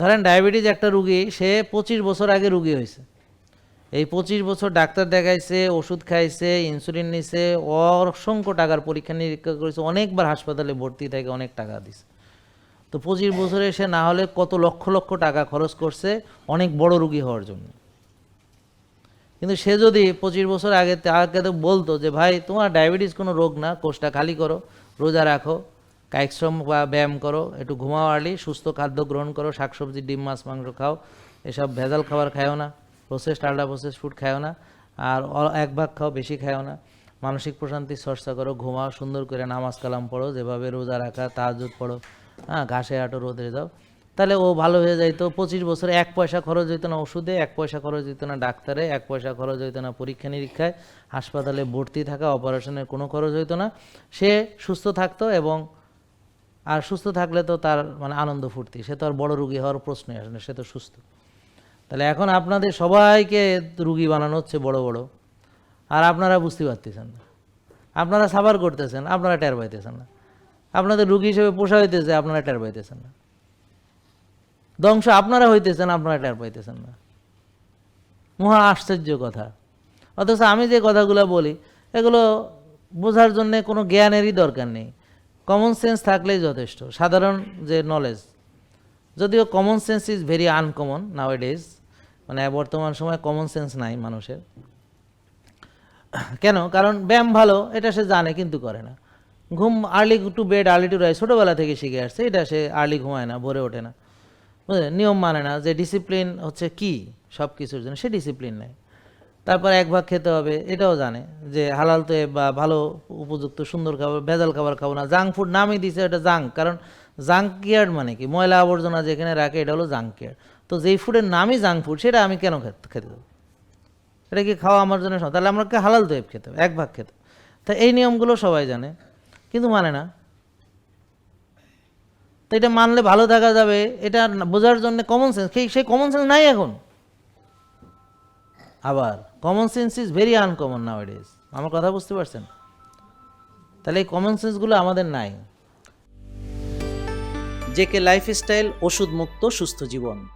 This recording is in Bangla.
ধরেন ডায়াবেটিস একটা রুগী, সে পঁচিশ বছর আগে রুগী হয়েছে। এই পঁচিশ বছর ডাক্তার দেখাইছে, ওষুধ খাইছে ইনসুলিন নিছে অসংখ্য টাকার পরীক্ষা নিরীক্ষা করেছে, অনেকবার হাসপাতালে ভর্তি থাকে অনেক টাকা দিছে। তো পঁচিশ বছরে সে না হলে কত লক্ষ লক্ষ টাকা খরচ করছে অনেক বড় রুগী হওয়ার জন্য। কিন্তু সে যদি পঁচিশ বছর আগে তাকে তো বলতো যে, ভাই, তোমার ডায়াবেটিস কোনো রোগ না, কোষটা খালি করো, রোজা রাখো। কায়িক শ্রম বা ব্যায়াম করো, একটু ঘুমাও আর্লি সুস্থ খাদ্য গ্রহণ করো, শাকসবজি, ডিম, মাছ, মাংস খাও, এসব ভেজাল খাবার খায়ও না প্রসেসড আল্ট্রা প্রসেস ফুড খায়ও না, আর এক ভাগ খাও, বেশি খায়ও না, মানসিক প্রশান্তির চর্চা করো, ঘুমাও, সুন্দর করে নামাজ কালাম পড়ো, যেভাবে রোজা রাখা তাহাজুদ পড়ো হ্যাঁ ঘাসে আটো রোদে যাও, তাহলে ও ভালো হয়ে যাইতো, পঁচিশ বছরে এক পয়সা খরচ হইতো না ওষুধে, এক পয়সা খরচ হইতো না ডাক্তারে, এক পয়সা খরচ হইতো না পরীক্ষা নিরীক্ষায়, হাসপাতালে ভর্তি থাকা অপারেশনের কোনো খরচ হইতো না, সে সুস্থ থাকতো এবং আর সুস্থ থাকলে তো তার মানে আনন্দ ফুর্তি। সে তো আর বড় রুগী হওয়ার প্রশ্নই আসে না, সে তো সুস্থ। তাহলে এখন আপনাদের সবাইকে রুগী বানানো হচ্ছে বড় বড়। আর আপনারা বুঝতে পারতেছেন না। আপনারা সাবার করতেছেন, আপনারা টের পাইতেছেন না। আপনাদের রুগী হিসেবে পোষা হইতেছে, আপনারা টের পাইতেছেন না। ধ্বংস আপনারা হইতেছেন, আপনারা টের পাইতেছেন না। মহা আশ্চর্য কথা। অথচ আমি যে কথাগুলো বলি, এগুলো বোঝার জন্য কোনো জ্ঞানেরই দরকার নেই। কমন সেন্স থাকলেই যথেষ্ট। সাধারণ যে নলেজ যদিও common sense is very uncommon nowadays মানে বর্তমান সময় কমন সেন্স নাই মানুষের। কেন? কারণ ব্যায়াম ভালো, এটা সে জানে কিন্তু করে না। ঘুম early to bed early to rise ছোটোবেলা থেকে শিখে আসছে, এটা সে আর্লি ঘুমায় না, ভরে ওঠে না। বুঝলেন? নিয়ম মানে না যে ডিসিপ্লিন হচ্ছে কি? সব কিছুর জন্য। সে ডিসিপ্লিন নেয়। তারপর এক ভাগ খেতে হবে, এটাও জানে যে হালাল তো বা ভালো উপযুক্ত সুন্দর খাবার, ভেজাল খাবার খাব না। জাঙ্ক ফুড নামই দিছে এটা জাঙ্ক কারণ জাঙ্ক কেয়ার মানে কি? ময়লা আবর্জনা যেখানে রাখে এটা হলো জাঙ্ক কেয়ার তো যেই ফুডের নামই জাঙ্ক ফুড সেটা আমি কেন খেতে দেবো? এটা কি খাওয়া আমার জন্য? তাহলে আমাকে হালাল তো খেতে হবে, এক ভাগ খেতে। তা এই নিয়মগুলো সবাই জানে, কিন্তু মানে না। তো এটা মানলে ভালো থাকা যাবে, এটা বোঝার জন্য কমন সেন্স সেই কমন সেন্স নাই এখন। আবার common sense is very uncommon now is আমার কথা বুঝতে পারছেন? তাহলে এই কমন সেন্সগুলো আমাদের নাই। জেকে লাইফস্টাইল ওষুধ মুক্ত সুস্থ জীবন।